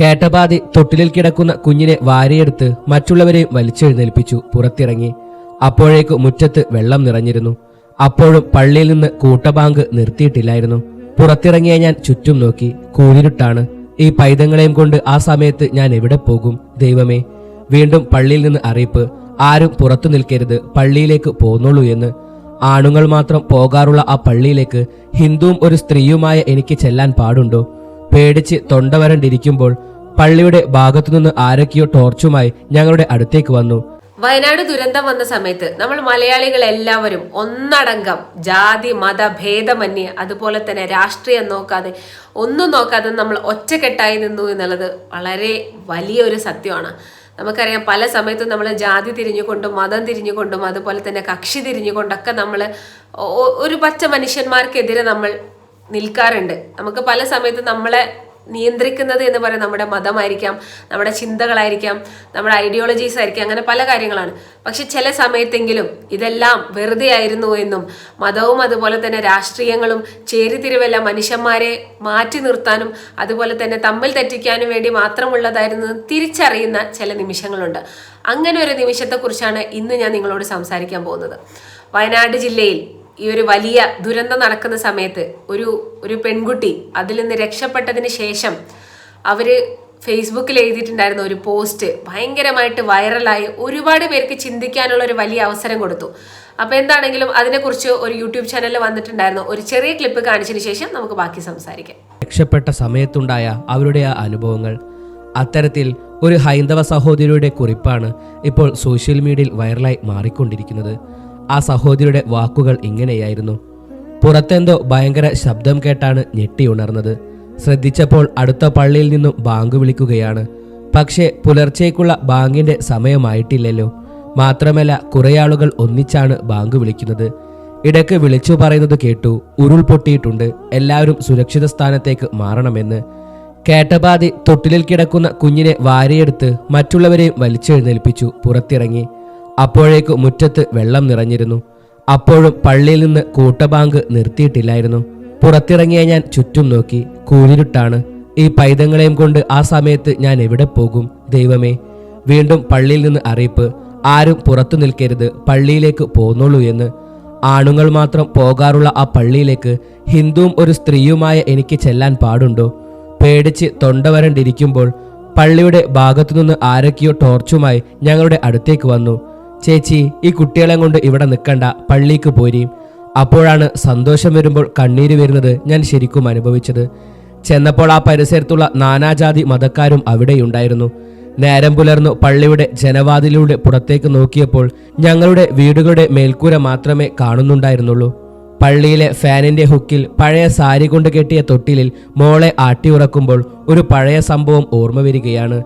കേട്ടപാതി തൊട്ടിലിൽ കിടക്കുന്ന കുഞ്ഞിനെ വാരിയെടുത്ത് മറ്റുള്ളവരെയും വലിച്ചെഴുന്നേൽപ്പിച്ചു പുറത്തിറങ്ങി. അപ്പോഴേക്ക് മുറ്റത്ത് വെള്ളം നിറഞ്ഞിരുന്നു. അപ്പോഴും പള്ളിയിൽ നിന്ന് കൂട്ടബാങ്ക് നിർത്തിയിട്ടില്ലായിരുന്നു. പുറത്തിറങ്ങിയ ഞാൻ ചുറ്റും നോക്കി കൂരിരുട്ടാണ്. ഈ പൈതങ്ങളെയും കൊണ്ട് ആ സമയത്ത് ഞാൻ എവിടെ പോകും? ദൈവമേ വീണ്ടും പള്ളിയിൽ നിന്ന് അറിയിപ്പ്. ആരും പുറത്തു നിൽക്കരുത് പള്ളിയിലേക്ക് പോന്നോളൂ എന്ന്. ആണുങ്ങൾ മാത്രം പോകാറുള്ള ആ പള്ളിയിലേക്ക് ഹിന്ദുവും ഒരു സ്ത്രീയുമായ എനിക്ക് ചെല്ലാൻ പാടുണ്ടോ? പേടിച്ച് തൊണ്ട വരണ്ടിരിക്കുമ്പോൾ പള്ളിയുടെ ഭാഗത്തുനിന്ന് ആരൊക്കെയോ ടോർച്ചുമായി ഞങ്ങളുടെ അടുത്തേക്ക് വന്നു. വയനാട് ദുരന്തം വന്ന സമയത്ത് നമ്മൾ മലയാളികൾ എല്ലാവരും ഒന്നടങ്കം ജാതി മത ഭേദമന്യേ അതുപോലെ തന്നെ രാഷ്ട്രീയം നോക്കാതെ ഒന്നും നോക്കാതെ നമ്മൾ ഒറ്റക്കെട്ടായി നിന്നു എന്നുള്ളത് വളരെ വലിയൊരു സത്യമാണ്. നമുക്കറിയാം പല സമയത്തും നമ്മൾ ജാതി തിരിഞ്ഞുകൊണ്ടും മതം തിരിഞ്ഞുകൊണ്ടും അതുപോലെ തന്നെ കക്ഷി തിരിഞ്ഞുകൊണ്ടൊക്കെ നമ്മൾ ഒരു പച്ച മനുഷ്യന്മാർക്കെതിരെ നമ്മൾ നിൽക്കാറുണ്ട്. നമുക്ക് പല സമയത്തും നമ്മളെ നിയന്ത്രിക്കുന്നത് എന്ന് പറയുന്നത് നമ്മുടെ മതമായിരിക്കാം നമ്മുടെ ചിന്തകളായിരിക്കാം നമ്മുടെ ഐഡിയോളജീസ് ആയിരിക്കാം അങ്ങനെ പല കാര്യങ്ങളാണ്. പക്ഷെ ചില സമയത്തെങ്കിലും ഇതെല്ലാം വെറുതെ ആയിരുന്നു എന്നും മതവും അതുപോലെ തന്നെ രാഷ്ട്രീയങ്ങളും ചേരിതിരിവല്ല മനുഷ്യന്മാരെ മാറ്റി നിർത്താനും അതുപോലെ തന്നെ തമ്മിൽ തെറ്റിക്കാനും വേണ്ടി മാത്രമുള്ളതായിരുന്നു തിരിച്ചറിയുന്ന ചില നിമിഷങ്ങളുണ്ട്. അങ്ങനെ ഒരു നിമിഷത്തെക്കുറിച്ചാണ് ഇന്ന് ഞാൻ നിങ്ങളോട് സംസാരിക്കാൻ പോകുന്നത്. വയനാട് ജില്ലയിൽ ഈ ഒരു വലിയ ദുരന്തം നടക്കുന്ന സമയത്ത് ഒരു ഒരു പെൺകുട്ടി അതിൽ നിന്ന് രക്ഷപ്പെട്ടതിന് ശേഷം അവർ ഫേസ്ബുക്കിൽ എഴുതിയിട്ടുണ്ടായിരുന്ന ഒരു പോസ്റ്റ് ഭയങ്കരമായിട്ട് വൈറലായി ഒരുപാട് പേർക്ക് ചിന്തിക്കാനുള്ള ഒരു വലിയ അവസരം കൊടുത്തു. അപ്പോൾ എന്താണെങ്കിലും അതിനെക്കുറിച്ച് ഒരു യൂട്യൂബ് ചാനലിൽ വന്നിട്ടുണ്ടായിരുന്നു ഒരു ചെറിയ ക്ലിപ്പ് കാണിച്ചതിന് ശേഷം നമുക്ക് ബാക്കി സംസാരിക്കാം. രക്ഷപ്പെട്ട സമയത്തുണ്ടായ അവരുടെ ആ അനുഭവങ്ങൾ. അത്തരത്തിൽ ഒരു ഹൈന്ദവ സഹോദരിയുടെ കുറിപ്പാണ് ഇപ്പോൾ സോഷ്യൽ മീഡിയയിൽ വൈറലായി മാറിക്കൊണ്ടിരിക്കുന്നത്. ആ സഹോദരിയുടെ വാക്കുകൾ ഇങ്ങനെയായിരുന്നു. പുറത്തെന്തോ ഭയങ്കര ശബ്ദം കേട്ടാണ് ഞെട്ടി ഉണർന്നത്. ശ്രദ്ധിച്ചപ്പോൾ അടുത്ത പള്ളിയിൽ നിന്നും ബാങ്ക് വിളിക്കുകയാണ്. പക്ഷേ പുലർച്ചേക്കുള്ള ബാങ്കിന്റെ സമയമായിട്ടില്ലല്ലോ. മാത്രമല്ല കുറേ ആളുകൾ ഒന്നിച്ചാണ് ബാങ്ക് വിളിക്കുന്നത്. ഇടയ്ക്ക് വിളിച്ചു പറയുന്നത് കേട്ടു ഉരുൾപൊട്ടിയിട്ടുണ്ട് എല്ലാവരും സുരക്ഷിത സ്ഥാനത്തേക്ക് മാറണമെന്ന്. കേട്ടപാതി തൊട്ടിലിൽ കിടക്കുന്ന കുഞ്ഞിനെ വാരിയെടുത്ത് മറ്റുള്ളവരെയും വലിച്ചെഴുന്നേൽപ്പിച്ചു പുറത്തിറങ്ങി. അപ്പോഴേക്ക് മുറ്റത്ത് വെള്ളം നിറഞ്ഞിരുന്നു. അപ്പോഴും പള്ളിയിൽ നിന്ന് കൂട്ടബാങ്ക് നിർത്തിയിട്ടില്ലായിരുന്നു. പുറത്തിറങ്ങിയ ഞാൻ ചുറ്റും നോക്കി കൂരിരുട്ടാണ്. ഈ പൈതങ്ങളെയും കൊണ്ട് ആ സമയത്ത് ഞാൻ എവിടെ പോകും? ദൈവമേ വീണ്ടും പള്ളിയിൽ നിന്ന് അറിയിപ്പ്. ആരും പുറത്തു നിൽക്കരുത് പള്ളിയിലേക്ക് പോന്നോളൂ എന്ന്. ആണുങ്ങൾ മാത്രം പോകാറുള്ള ആ പള്ളിയിലേക്ക് ഹിന്ദുവും ഒരു സ്ത്രീയുമായ എനിക്ക് ചെല്ലാൻ പാടുണ്ടോ? പേടിച്ച് തൊണ്ട വരണ്ടിരിക്കുമ്പോൾ പള്ളിയുടെ ഭാഗത്തുനിന്ന് ആരൊക്കെയോ ടോർച്ചുമായി ഞങ്ങളുടെ അടുത്തേക്ക് വന്നു. ചേച്ചി ഈ കുട്ടികളെ കൊണ്ട് ഇവിടെ നിൽക്കണ്ട പള്ളിക്ക് പോരി. അപ്പോഴാണ് സന്തോഷം വരുമ്പോൾ കണ്ണീര് വരുന്നത് ഞാൻ ശരിക്കും അനുഭവിച്ചത്. ചെന്നപ്പോൾ ആ പരിസരത്തുള്ള നാനാജാതി മതക്കാരും അവിടെയുണ്ടായിരുന്നു. നേരം പുലർന്നു പള്ളിയുടെ ജനവാതിലൂടെ പുറത്തേക്ക് നോക്കിയപ്പോൾ ഞങ്ങളുടെ വീടുകളുടെ മേൽക്കൂര മാത്രമേ കാണുന്നുണ്ടായിരുന്നുള്ളൂ. പള്ളിയിലെ ഫാനിന്റെ ഹുക്കിൽ പഴയ സാരി കൊണ്ട് കെട്ടിയ തൊട്ടിലിൽ മോളെ ആട്ടിയുറക്കുമ്പോൾ ഒരു പഴയ സംഭവം ഓർമ്മ വരികയാണ്.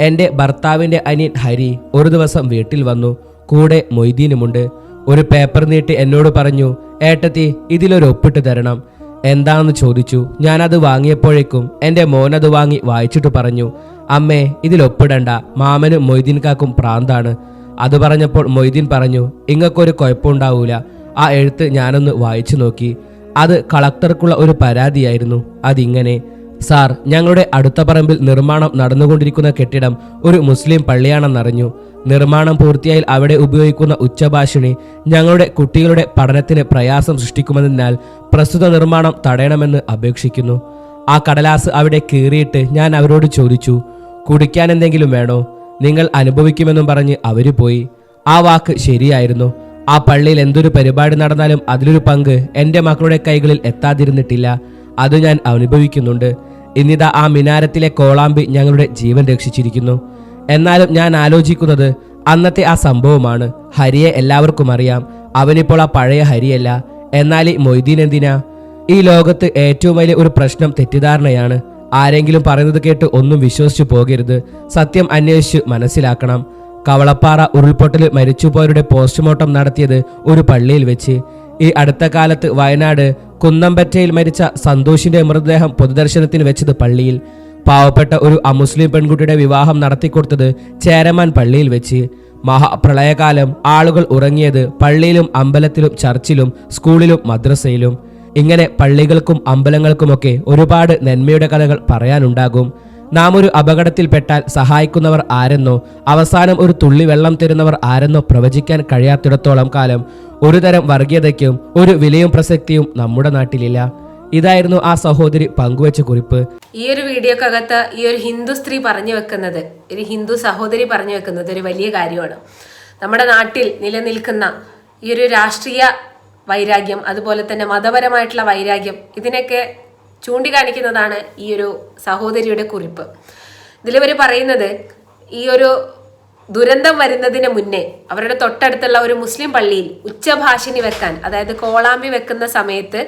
എന്റെ ഭർത്താവിന്റെ അനിയൻ ഹരി ഒരു ദിവസം വീട്ടിൽ വന്നു. കൂടെ മൊയ്തീനുമുണ്ട്. ഒരു പേപ്പർ നീട്ടി എന്നോട് പറഞ്ഞു ഏട്ടത്തി ഇതിലൊരു ഒപ്പിട്ട് തരണം. എന്താണെന്ന് ചോദിച്ചു. ഞാനത് വാങ്ങിയപ്പോഴേക്കും എന്റെ മോനത് വാങ്ങി വായിച്ചിട്ട് പറഞ്ഞു. അമ്മേ ഇതിലൊപ്പിടണ്ട മാമനും മൊയ്തീൻ കാക്കും പ്രാന്താണ്. അത് പറഞ്ഞപ്പോൾ മൊയ്തീൻ പറഞ്ഞു ഇങ്ങക്കൊരു കുഴപ്പമുണ്ടാവൂല. ആ എഴുത്ത് ഞാനൊന്ന് വായിച്ചു നോക്കി. അത് കളക്ടർക്കുള്ള ഒരു പരാതിയായിരുന്നു. അതിങ്ങനെ. സാർ ഞങ്ങളുടെ അടുത്ത പറമ്പിൽ നിർമ്മാണം നടന്നുകൊണ്ടിരിക്കുന്ന കെട്ടിടം ഒരു മുസ്ലിം പള്ളിയാണെന്നറിഞ്ഞു. നിർമ്മാണം പൂർത്തിയായാൽ അവിടെ ഉപയോഗിക്കുന്ന ഉച്ചഭാഷിണി ഞങ്ങളുടെ കുട്ടികളുടെ പഠനത്തിന് പ്രയാസം സൃഷ്ടിക്കുമെന്നതിനാൽ പ്രസ്തുത നിർമ്മാണം തടയണമെന്ന് അപേക്ഷിക്കുന്നു. ആ കടലാസ് അവിടെ കീറിയിട്ട് ഞാൻ അവരോട് ചോദിച്ചു കുടിക്കാൻ എന്തെങ്കിലും വേണോ? നിങ്ങൾ അനുഭവിക്കുമെന്നും പറഞ്ഞ് അവർ പോയി. ആ വാക്ക് ശരിയായിരുന്നു. ആ പള്ളിയിൽ എന്തൊരു പരിപാടി നടന്നാലും അതിലൊരു പങ്ക് എന്റെ മക്കളുടെ കൈകളിൽ എത്താതിരുന്നിട്ടില്ല. അത് ഞാൻ അനുഭവിക്കുന്നുണ്ട്. ഇന്നിതാ ആ മിനാരത്തിലെ കോളാമ്പി ഞങ്ങളുടെ ജീവൻ രക്ഷിച്ചിരിക്കുന്നു. എന്നാലും ഞാൻ ആലോചിക്കുന്നത് അന്നത്തെ ആ സംഭവമാണ്. ഹരിയെ എല്ലാവർക്കും അറിയാം. അവനിപ്പോൾ ആ പഴയ ഹരിയല്ല. എന്നാൽ ഈ മൊയ്തീൻ എന്തിനാ? ഈ ലോകത്ത് ഏറ്റവും വലിയ ഒരു പ്രശ്നം തെറ്റിദ്ധാരണയാണ്. ആരെങ്കിലും പറയുന്നത് കേട്ട് ഒന്നും വിശ്വസിച്ചു പോകരുത്. സത്യം അന്വേഷിച്ച് മനസ്സിലാക്കണം. കവളപ്പാറ ഉരുൾപൊട്ടൽ മരിച്ചുപോയവരുടെ പോസ്റ്റ്മോർട്ടം നടത്തിയത് ഒരു പള്ളിയിൽ വെച്ച്. ഈ അടുത്ത കാലത്ത് വയനാട് കുന്നമ്പറ്റയിൽ മരിച്ച സന്തോഷിന്റെ മൃതദേഹം പൊതുദർശനത്തിന് വെച്ചത് പള്ളിയിൽ. പാവപ്പെട്ട ഒരു അമുസ്ലിം പെൺകുട്ടിയുടെ വിവാഹം നടത്തിക്കൊടുത്തത് ചേരമാൻ പള്ളിയിൽ വെച്ച്. മഹാപ്രളയകാലം ആളുകൾ ഉറങ്ങിയത് പള്ളിയിലും അമ്പലത്തിലും ചർച്ചിലും സ്കൂളിലും മദ്രസയിലും. ഇങ്ങനെ പള്ളികൾക്കും അമ്പലങ്ങൾക്കുമൊക്കെ ഒരുപാട് നന്മയുടെ കഥകൾ പറയാനുണ്ടാകും. നാം ഒരു അപകടത്തിൽപ്പെട്ടാൽ സഹായിക്കുന്നവർ ആരെന്നോ അവസാനം ഒരു തുള്ളി വെള്ളം തരുന്നവർ ആരെന്നോ പ്രവചിക്കാൻ കഴിയാത്തിടത്തോളം കാലം ഒരുതരം വർഗീയതയ്ക്കും ഒരു വിലയും പ്രസക്തിയും നമ്മുടെ നാട്ടിലില്ല. ഇതായിരുന്നു ആ സഹോദരി പങ്കുവച്ച കുറിപ്പ്. ഈ ഒരു വീഡിയോക്കകത്ത് ഈ ഒരു ഹിന്ദു സ്ത്രീ പറഞ്ഞു വെക്കുന്നത് ഒരു ഹിന്ദു സഹോദരി പറഞ്ഞു വെക്കുന്നത് ഒരു വലിയ കാര്യമാണ്. നമ്മുടെ നാട്ടിൽ നിലനിൽക്കുന്ന ഈ ഒരു രാഷ്ട്രീയ വൈരാഗ്യം അതുപോലെ തന്നെ മതപരമായിട്ടുള്ള വൈരാഗ്യം ഇതിനൊക്കെ ചൂണ്ടിക്കാണിക്കുന്നതാണ് ഈ ഒരു സഹോദരിയുടെ കുറിപ്പ്. ഇതിലിവർ പറയുന്നത് ഈ ഒരു ദുരന്തം വരുന്നതിന് മുന്നേ അവരുടെ തൊട്ടടുത്തുള്ള ഒരു മുസ്ലിം പള്ളിയിൽ ഉച്ചഭാഷിണി വെക്കാൻ അതായത് കോളാമ്പി വെക്കുന്ന സമയത്ത്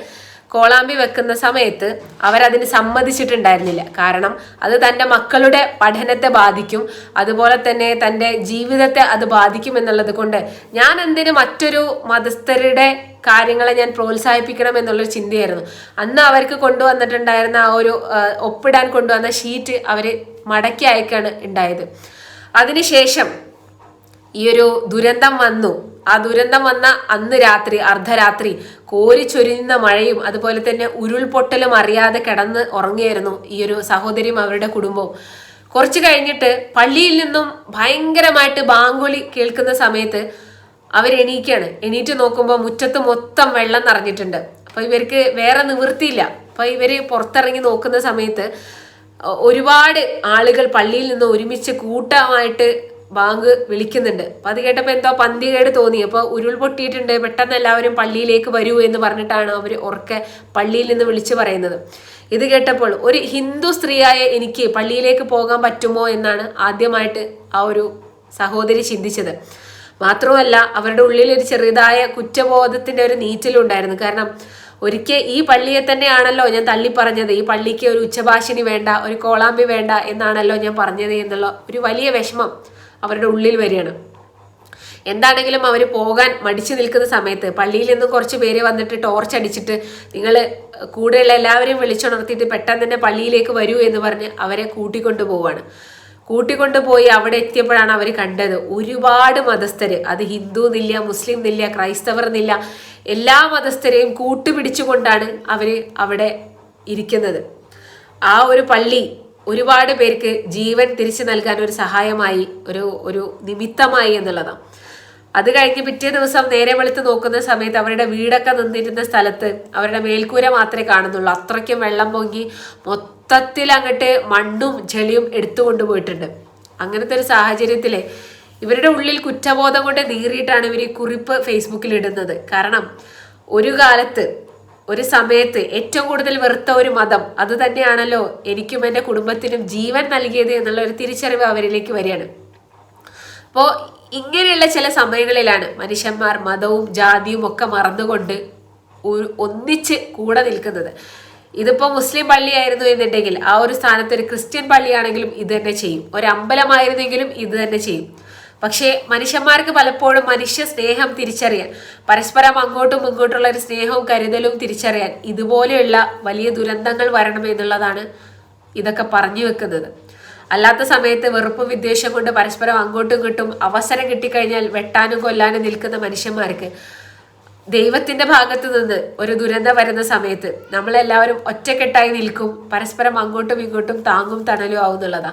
കോളാമ്പി വെക്കുന്ന സമയത്ത് അവരതിന് സമ്മതിച്ചിട്ടുണ്ടായിരുന്നില്ല. കാരണം അത് തന്റെ മക്കളുടെ പഠനത്തെ ബാധിക്കും. അതുപോലെ തന്നെ തന്റെ ജീവിതത്തെ അത് ബാധിക്കും എന്നുള്ളത് കൊണ്ട് ഞാൻ എന്തിന് മറ്റൊരു മതസ്ഥരുടെ കാര്യങ്ങളെ ഞാൻ പ്രോത്സാഹിപ്പിക്കണം എന്നുള്ളൊരു ചിന്തയായിരുന്നു. അന്ന് അവർക്ക് കൊണ്ടുവന്നിട്ടുണ്ടായിരുന്ന ആ ഒരു ഒപ്പിടാൻ കൊണ്ടുവന്ന ഷീറ്റ് അവർ മടക്കി അയക്കാണ് ഉണ്ടായത്. അതിനുശേഷം ഈ ഒരു ദുരന്തം വന്നു. ആ ദുരന്തം വന്ന അന്ന് രാത്രി അർദ്ധരാത്രി കോരിച്ചൊരിയുന്ന മഴയും അതുപോലെ തന്നെ ഉരുൾപൊട്ടലും അറിയാതെ കിടന്ന് ഉറങ്ങിയായിരുന്നു ഈ ഒരു സഹോദരിയും അവരുടെ കുടുംബവും. കുറച്ച് കഴിഞ്ഞിട്ട് പള്ളിയിൽ നിന്നും ഭയങ്കരമായിട്ട് ബാങ്കോളി കേൾക്കുന്ന സമയത്ത് അവർ എണീക്കാണ് എണീറ്റ് നോക്കുമ്പോൾ മുറ്റത്ത് മൊത്തം വെള്ളം നിറഞ്ഞിട്ടുണ്ട്. അപ്പൊ ഇവർക്ക് വേറെ നിവൃത്തിയില്ല. അപ്പൊ ഇവർ പുറത്തിറങ്ങി നോക്കുന്ന സമയത്ത് ഒരുപാട് ആളുകൾ പള്ളിയിൽ നിന്ന് ഒരുമിച്ച് കൂട്ടമായിട്ട് ബാങ്ക് വിളിക്കുന്നുണ്ട്. അപ്പൊ അത് കേട്ടപ്പോൾ എന്തോ പന്തികേട് തോന്നി. അപ്പോൾ ഉരുൾപൊട്ടിയിട്ടുണ്ട് പെട്ടെന്ന് എല്ലാവരും പള്ളിയിലേക്ക് വരൂ എന്ന് പറഞ്ഞിട്ടാണ് അവർ ഉറക്കെ പള്ളിയിൽ നിന്ന് വിളിച്ചു പറയുന്നത്. ഇത് കേട്ടപ്പോൾ ഒരു ഹിന്ദു സ്ത്രീയായ എനിക്ക് പള്ളിയിലേക്ക് പോകാൻ പറ്റുമോ എന്നാണ് ആദ്യമായിട്ട് ആ ഒരു സഹോദരി ചിന്തിച്ചത്. മാത്രമല്ല അവരുടെ ഉള്ളിൽ ഒരു ചെറുതായ കുറ്റബോധത്തിന്റെ ഒരു നീറ്റലുണ്ടായിരുന്നു കാരണം ഒരിക്കൽ ഈ പള്ളിയെ തന്നെയാണല്ലോ ഞാൻ തള്ളി പറഞ്ഞത് ഈ പള്ളിക്ക് ഒരു ഉച്ചഭാഷിണി വേണ്ട ഒരു കോളാമ്പി വേണ്ട എന്നാണല്ലോ ഞാൻ പറഞ്ഞത് എന്നുള്ള ഒരു വലിയ വിഷമം അവരുടെ ഉള്ളിൽ വരികയാണ്. എന്താണെങ്കിലും അവർ പോകാൻ മടിച്ചു നിൽക്കുന്ന സമയത്ത് പള്ളിയിൽ നിന്ന് കുറച്ച് പേര് വന്നിട്ട് ടോർച്ച് അടിച്ചിട്ട് നിങ്ങൾ കൂടെയുള്ള എല്ലാവരെയും വിളിച്ചുണർത്തിയിട്ട് പെട്ടെന്ന് തന്നെ പള്ളിയിലേക്ക് വരൂ എന്ന് പറഞ്ഞ് അവരെ കൂട്ടിക്കൊണ്ടു പോവാണ്. കൂട്ടിക്കൊണ്ടുപോയി അവിടെ എത്തിയപ്പോഴാണ് അവർ കണ്ടത് ഒരുപാട് മതസ്ഥര്. അത് ഹിന്ദു എന്നില്ല മുസ്ലിം എന്നില്ല ക്രൈസ്തവർ എന്നില്ല എല്ലാ മതസ്ഥരെയും കൂട്ടുപിടിച്ചുകൊണ്ടാണ് അവർ അവിടെ ഇരിക്കുന്നത്. ആ ഒരു പള്ളി ഒരുപാട് പേർക്ക് ജീവൻ തിരിച്ചു നൽകാൻ ഒരു സഹായമായി ഒരു ഒരു നിമിത്തമായി എന്നുള്ളതാണ്. അത് കഴിഞ്ഞ് പിറ്റേ ദിവസം നേരെ വെളുത്ത് നോക്കുന്ന സമയത്ത് അവരുടെ വീടൊക്കെ നിന്നിരുന്ന സ്ഥലത്ത് അവരുടെ മേൽക്കൂര മാത്രമേ കാണുന്നുള്ളൂ. അത്രയ്ക്കും വെള്ളം പൊങ്ങി മൊത്തത്തിൽ അങ്ങോട്ട് മണ്ണും ചെളിയും എടുത്തു കൊണ്ടുപോയിട്ടുണ്ട്. അങ്ങനത്തെ ഒരു സാഹചര്യത്തിൽ ഇവരുടെ ഉള്ളിൽ കുറ്റബോധം കൊണ്ട് നീറിയിട്ടാണ് ഇവർ ഈ കുറിപ്പ് ഫേസ്ബുക്കിൽ ഇടുന്നത്. കാരണം ഒരു കാലത്ത് ഒരു സമയത്ത് ഏറ്റവും കൂടുതൽ വെറുത്ത ഒരു മതം അത് തന്നെയാണല്ലോ എനിക്കും എന്റെ കുടുംബത്തിനും ജീവൻ നൽകിയത് എന്നുള്ള ഒരു തിരിച്ചറിവ് അവരിലേക്ക് വരികയാണ്. അപ്പോൾ ഇങ്ങനെയുള്ള ചില സമയങ്ങളിലാണ് മനുഷ്യന്മാർ മതവും ജാതിയും ഒക്കെ മറന്നുകൊണ്ട് ഒന്നിച്ച് കൂടെ നിൽക്കുന്നത്. ഇതിപ്പോൾ മുസ്ലിം പള്ളിയായിരുന്നു എന്നുണ്ടെങ്കിൽ ആ ഒരു സ്ഥാനത്ത് ഒരു ക്രിസ്ത്യൻ പള്ളിയാണെങ്കിലും ഇത് തന്നെ ചെയ്യും. ഒരു അമ്പലമായിരുന്നെങ്കിലും ഇത് തന്നെ ചെയ്യും. പക്ഷേ മനുഷ്യന്മാർക്ക് പലപ്പോഴും മനുഷ്യ സ്നേഹം തിരിച്ചറിയാൻ പരസ്പരം അങ്ങോട്ടും ഇങ്ങോട്ടുള്ള ഒരു സ്നേഹവും കരുതലും തിരിച്ചറിയാൻ ഇതുപോലെയുള്ള വലിയ ദുരന്തങ്ങൾ വരണം എന്നുള്ളതാണ് ഇതൊക്കെ പറഞ്ഞു വെക്കുന്നത്. അല്ലാത്ത സമയത്ത് വെറുപ്പും വിദ്വേഷം കൊണ്ട് പരസ്പരം അങ്ങോട്ടും ഇങ്ങോട്ടും അവസരം കിട്ടിക്കഴിഞ്ഞാൽ വെട്ടാനും കൊല്ലാനും നിൽക്കുന്ന മനുഷ്യന്മാർക്ക് ദൈവത്തിന്റെ ഭാഗത്ത് നിന്ന് ഒരു ദുരന്തം വരുന്ന സമയത്ത് നമ്മളെല്ലാവരും ഒറ്റക്കെട്ടായി നിൽക്കും പരസ്പരം അങ്ങോട്ടും ഇങ്ങോട്ടും താങ്ങും തണലും ആവുന്നുള്ളതാ.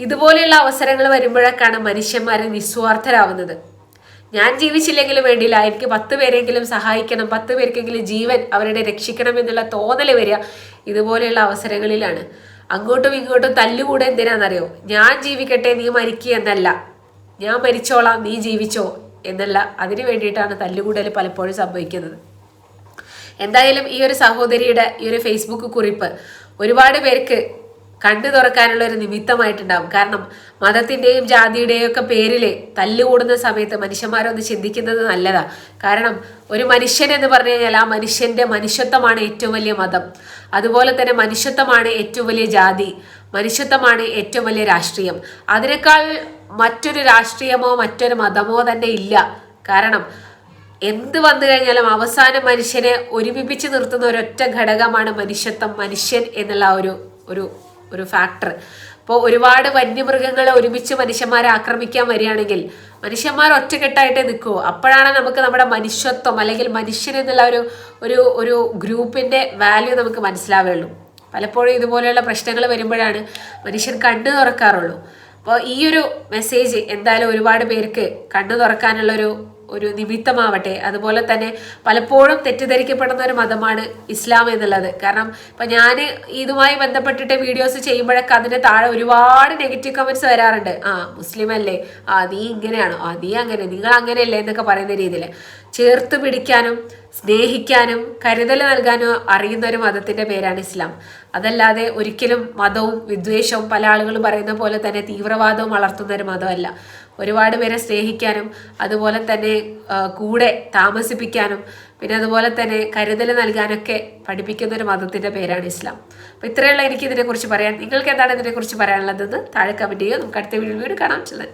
ഇതുപോലെയുള്ള അവസരങ്ങൾ വരുമ്പോഴൊക്കെയാണ് മനുഷ്യന്മാരെ നിസ്വാർത്ഥരാവുന്നത്. ഞാൻ ജീവിച്ചില്ലെങ്കിലും വേണ്ടിയില്ല. എനിക്ക് പത്ത് പേരെങ്കിലും സഹായിക്കണം പത്ത് പേർക്കെങ്കിലും ജീവൻ അവരുടെ രക്ഷിക്കണം എന്നുള്ള തോന്നൽ വരിക ഇതുപോലെയുള്ള അവസരങ്ങളിലാണ്. അങ്ങോട്ടും ഇങ്ങോട്ടും തല്ലുകൂടെ എന്തിനാണെന്നറിയോ ഞാൻ ജീവിക്കട്ടെ നീ മരിക്കുക എന്നല്ല. ഞാൻ മരിച്ചോളാം നീ ജീവിച്ചോ എന്നല്ല. അതിനു വേണ്ടിയിട്ടാണ് തല്ലുകൂടൽ പലപ്പോഴും സംഭവിക്കുന്നത്. എന്തായാലും ഈ ഒരു സഹോദരിയുടെ ഈ ഒരു ഫേസ്ബുക്ക് കുറിപ്പ് ഒരുപാട് പേർക്ക് കണ്ണു തുറക്കാനുള്ള ഒരു നിമിത്തമായിട്ടുണ്ടാവും. കാരണം മതത്തിന്റെയും ജാതിയുടെയും ഒക്കെ പേരിൽ തല്ലുകൂടുന്ന സമയത്ത് മനുഷ്യന്മാരൊന്ന് ചിന്തിക്കുന്നത് നല്ലതാ. കാരണം ഒരു മനുഷ്യൻ എന്ന് പറഞ്ഞു കഴിഞ്ഞാൽ ആ മനുഷ്യന്റെ മനുഷ്യത്വമാണ് ഏറ്റവും വലിയ മതം. അതുപോലെ തന്നെ മനുഷ്യത്വമാണ് ഏറ്റവും വലിയ ജാതി. മനുഷ്യത്വമാണ് ഏറ്റവും വലിയ രാഷ്ട്രീയം. അതിനേക്കാൾ മറ്റൊരു രാഷ്ട്രീയമോ മറ്റൊരു മതമോ തന്നെ ഇല്ല. കാരണം എന്ത് വന്നു കഴിഞ്ഞാലും അവസാനം മനുഷ്യനെ ഒരുമിപ്പിച്ച് നിർത്തുന്ന ഒരൊറ്റ ഘടകമാണ് മനുഷ്യത്വം മനുഷ്യൻ എന്നുള്ള ഒരു ഒരു ഒരു ഫാക്ടർ അപ്പോൾ ഒരുപാട് വന്യമൃഗങ്ങളെ ഒരുമിച്ച് മനുഷ്യന്മാരെ ആക്രമിക്കാൻ വരികയാണെങ്കിൽ മനുഷ്യന്മാർ ഒറ്റക്കെട്ടായിട്ടേ നിൽക്കുമോ അപ്പോഴാണ് നമുക്ക് നമ്മുടെ മനുഷ്യത്വം അല്ലെങ്കിൽ മനുഷ്യൻ എന്നുള്ള ഒരു ഒരു ഒരു ഗ്രൂപ്പിന്റെ വാല്യൂ നമുക്ക് മനസ്സിലാവുള്ളൂ. പലപ്പോഴും ഇതുപോലെയുള്ള പ്രശ്നങ്ങൾ വരുമ്പോഴാണ് മനുഷ്യൻ കണ്ണു തുറക്കാറുള്ളൂ. അപ്പോൾ ഈ ഒരു മെസ്സേജ് എന്തായാലും ഒരുപാട് പേർക്ക് കണ്ണു തുറക്കാനുള്ളൊരു ഒരു നിമിത്തമാവട്ടെ. അതുപോലെ തന്നെ പലപ്പോഴും തെറ്റിദ്ധരിക്കപ്പെടുന്ന ഒരു മതമാണ് ഇസ്ലാം എന്നുള്ളത്. കാരണം ഇപ്പം ഞാൻ ഇതുമായി ബന്ധപ്പെട്ടിട്ട് വീഡിയോസ് ചെയ്യുമ്പോഴൊക്കെ അതിന് താഴെ ഒരുപാട് നെഗറ്റീവ് കമൻസ് വരാറുണ്ട്. ആ മുസ്ലിം അല്ലേ ആ നീ ഇങ്ങനെയാണോ? ആ നീ അങ്ങനെ നിങ്ങൾ അങ്ങനെയല്ലേ എന്നൊക്കെ പറയുന്ന രീതിയിൽ. ചേർത്ത് പിടിക്കാനും സ്നേഹിക്കാനും കരുതൽ നൽകാനും അറിയുന്ന ഒരു മതത്തിന്റെ പേരാണ് ഇസ്ലാം. അതല്ലാതെ ഒരിക്കലും മതവും വിദ്വേഷവും പല ആളുകളും പറയുന്ന പോലെ തന്നെ തീവ്രവാദവും വളർത്തുന്ന ഒരു മതമല്ല. ഒരുപാട് പേരെ സ്നേഹിക്കാനും അതുപോലെ തന്നെ കൂടെ താമസിപ്പിക്കാനും പിന്നെ അതുപോലെ തന്നെ കരുതൽ നൽകാനൊക്കെ പഠിപ്പിക്കുന്ന ഒരു മതത്തിന്റെ പേരാണ് ഇസ്ലാം. അപ്പോൾ ഇത്രയുള്ള എനിക്ക് ഇതിനെക്കുറിച്ച് പറയാൻ നിങ്ങൾക്ക് എന്താണ് ഇതിനെക്കുറിച്ച് പറയാനുള്ളതെന്ന് താഴെ കമന്റ് ചെയ്യുക. നമുക്ക് അടുത്ത വീഡിയോ കാണാം. ചെല്ലാൻ